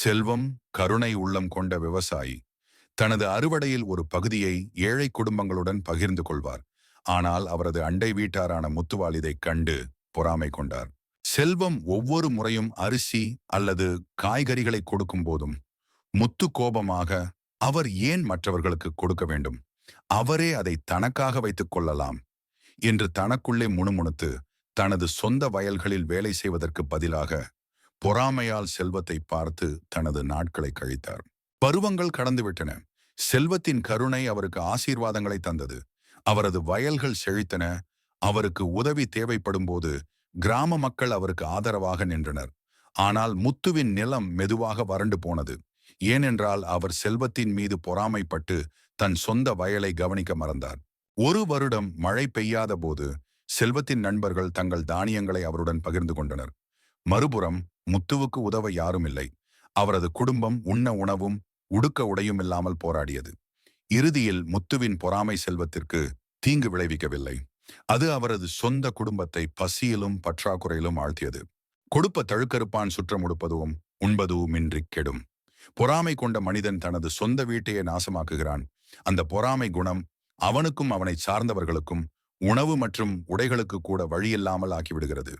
செல்வம் கருணை உள்ளம் கொண்ட விவசாயி. தனது அறுவடையில் ஒரு பகுதியை ஏழை குடும்பங்களுடன் பகிர்ந்து கொள்வார். ஆனால் அவரது அண்டை வீட்டாரான முத்துவால் இதைக் கண்டு பொறாமை கொண்டார். செல்வம் ஒவ்வொரு முறையும் அரிசி அல்லது காய்கறிகளை கொடுக்கும் போதும் முத்து கோபமாக அவர் ஏன் மற்றவர்களுக்கு கொடுக்க வேண்டும்? அவரே அதை தனக்காக வைத்துக் கொள்ளலாம் என்று தனக்குள்ளே முணுமுணுத்து தனது சொந்த வயல்களில் வேலை செய்வதற்கு பதிலாக பொறாமையால் செல்வத்தை பார்த்து தனது நாட்களை கழித்தார். பருவங்கள் கடந்துவிட்டன. செல்வத்தின் கருணை அவருக்கு ஆசீர்வாதங்களை தந்தது. அவரது வயல்கள் செழித்தன. அவருக்கு உதவி தேவைப்படும் போது கிராம மக்கள் அவருக்கு ஆதரவாக நின்றனர். ஆனால் முத்துவின் நிலம் மெதுவாக வறண்டு போனது. ஏனென்றால் அவர் செல்வத்தின் மீது பொறாமைப்பட்டு தன் சொந்த வயலை கவனிக்க மறந்தார். ஒரு வருடம் மழை பெய்யாத போது செல்வத்தின் நண்பர்கள் தங்கள் தானியங்களை அவருடன் பகிர்ந்து கொண்டனர். மறுபுறம் முத்துவுக்கு உதவ யாரும் இல்லை. அவரது குடும்பம் உண்ண உணவும் உடுக்க உடையும் இல்லாமல் போராடியது. இறுதியில் முத்துவின் பொறாமை செல்வத்திற்கு தீங்கு விளைவிக்கவில்லை. அது அவரது சொந்த குடும்பத்தை பசியிலும் பற்றாக்குறையிலும் ஆழ்த்தியது. கொடுப்ப தழுக்கறுப்பான் சுற்றம் உடுப்பதுவும் உண்பதுவும் இன்றி கெடும். பொறாமை கொண்ட மனிதன் தனது சொந்த வீட்டையே நாசமாக்குகிறான். அந்த பொறாமை குணம் அவனுக்கும் அவனை சார்ந்தவர்களுக்கும் உணவு மற்றும் உடைகளுக்கு கூட வழியில்லாமல் ஆக்கிவிடுகிறது.